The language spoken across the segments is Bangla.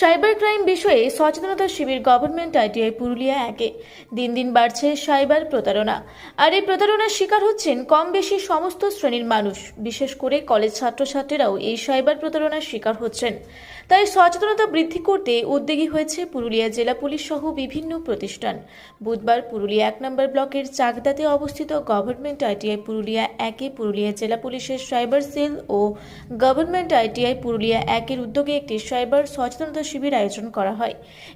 সাইবার ক্রাইম বিষয়ে সচেতনতা শিবির গভর্নমেন্ট আইটিআই পুরুলিয়া একে। দিন দিন বাড়ছে সাইবার প্রতারণা। আর এই প্রতারণার শিকার হচ্ছেন কম বেশি সমস্ত শ্রেণির মানুষ। বিশেষ করে কলেজ ছাত্রছাত্রীরাও এই সাইবার প্রতারণার শিকার হচ্ছেন। তাই সচেতনতা বৃদ্ধি করতে উদ্যোগী হয়েছে পুরুলিয়া জেলা পুলিশ সহ বিভিন্ন প্রতিষ্ঠান। বুধবার পুরুলিয়া এক নম্বর ব্লকের চাকদাতে অবস্থিত গভর্নমেন্ট আইটিআই পুরুলিয়া একে পুরুলিয়া জেলা পুলিশের সাইবার সেল ও গভর্নমেন্ট আইটিআই পুরুলিয়া একের উদ্যোগে একটি সাইবার সচেতনতা শিবির আয়োজন করা হয়।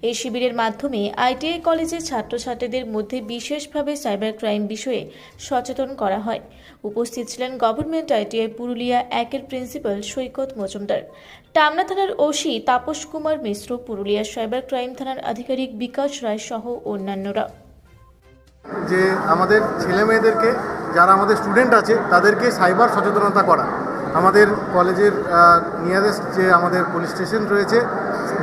এই শিবিরের মাধ্যমে আইটিআই কলেজের ছাত্রছাত্রীদের মধ্যে বিশেষভাবে সাইবার ক্রাইম বিষয়ে সচেতন করা হয়। উপস্থিত ছিলেন গভর্নমেন্ট আইটিআই পুরুলিয়া একের প্রিন্সিপাল সৈকত মজুমদার। টামনা থানার OC Tapas Kumar Mishra, Purulia cyber crime থানার আধিকারিক বিকাশ রায় সহ অন্যান্যরা। যে আমাদের ছেলে মেয়েদেরকে, যারা আমাদের স্টুডেন্ট আছে, তাদেরকে সাইবার সচেতনতা করা। আমাদের কলেজের নিয়ারেস্ট যে আমাদের পুলিশ স্টেশন রয়েছে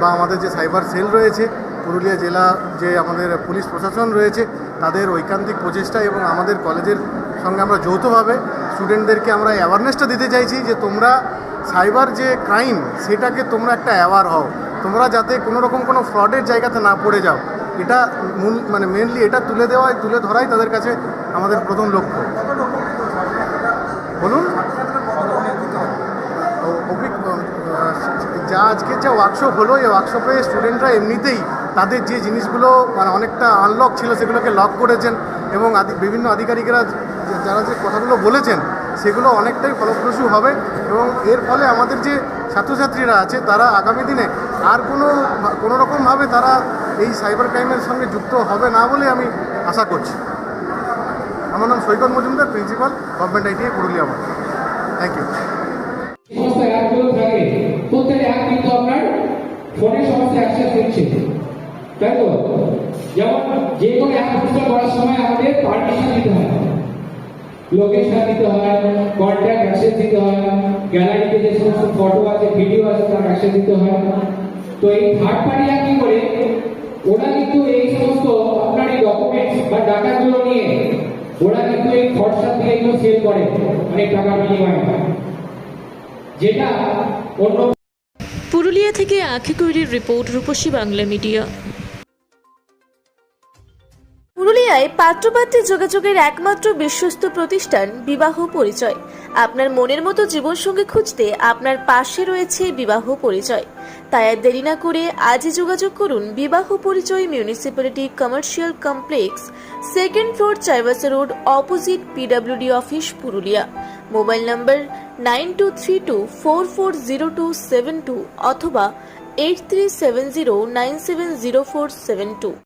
বা আমাদের যে সাইবার সেল রয়েছে পুরুলিয়া জেলা যে আমাদের পুলিশ প্রশাসন রয়েছে তাদের ঐকান্তিক প্রচেষ্টা এবং আমাদের কলেজের সঙ্গে আমরা যৌথভাবে স্টুডেন্টদেরকে আমরা অ্যাওয়ারনেসটা দিতে চাইছি যে তোমরা সাইবার যে ক্রাইম সেটাকে তোমরা একটা অ্যাওয়ার হও। তোমরা যাতে কোনো রকম কোনো ফ্রডের জায়গাতে না পড়ে যাও। এটা মূল মানে মেনলি এটা তুলে দেওয়াই তুলে ধরাই তাদের কাছে আমাদের প্রথম লক্ষ্য। বলুন? ও- অভি- আহ, যা আজকের যে ওয়ার্কশপ হলো, এই ওয়ার্কশপে স্টুডেন্টরা এমনিতেই তাদের যে জিনিসগুলো মানে অনেকটা আনলক ছিল, সেগুলোকে লক করেছেন এবং বিভিন্ন আধিকারিকরা যারা যে কথাগুলো বলেছেন, সেগুলো অনেকটাই ফলপ্রসূ হবে এবং এর ফলে আমাদের যে ছাত্রছাত্রীরা আছে, তারা আগামী দিনে আর কোনো কোনো রকমভাবে তারা এই সাইবার ক্রাইমের সঙ্গে যুক্ত হবে না বলে আমি আশা করছি। আমার নাম Saikat Majumdar principal government ITI Purulia thank you ফোনের সমস্ত অ্যাক্সেস দিচ্ছে তাই তো? যেমন যে কোনো অ্যাপ করার সময় আমাদের পারমিশন দিতে হয়। লোকেশন দিতে হয় কন্ট্যাক্ট অ্যাক্সেস দিতে হয় গ্যালারিতে যে সমস্ত ফটো আছে ভিডিও আছে, তার অ্যাক্সেস দিতে হয়। তো এই থার্ড পার্টি কি করে, ওরা কিন্তু এই সমস্ত আপনার এই ডকুমেন্টস বা ডাটাগুলো নিয়ে, ওরা কিন্তু এই হোয়াটসঅ্যাপ থেকে এগুলো সেল করে অনেক টাকার বিনিময়ে। যেটা অন্য পুরুলিয়া থেকে আখি কৈরির রিপোর্ট রূপসী বাংলা মিডিয়া। পুরুলিয়ায় পাত্রপাত্রী যোগাযোগের একমাত্র বিশ্বস্ত প্রতিষ্ঠান বিবাহ পরিচয়। আপনার মনের মতো জীবনসঙ্গী খুঁজতে আপনার পাশে রয়েছে বিবাহ পরিচয়। তাই আর দেরি না করে আজই যোগাযোগ করুন বিবাহ পরিচয় municipality commercial complex, second floor Chaibasa road, opposite PWD office Purulia. Mobile number nine two three two four four zero two seven two অথবা eight three seven zero nine seven zero four seven two.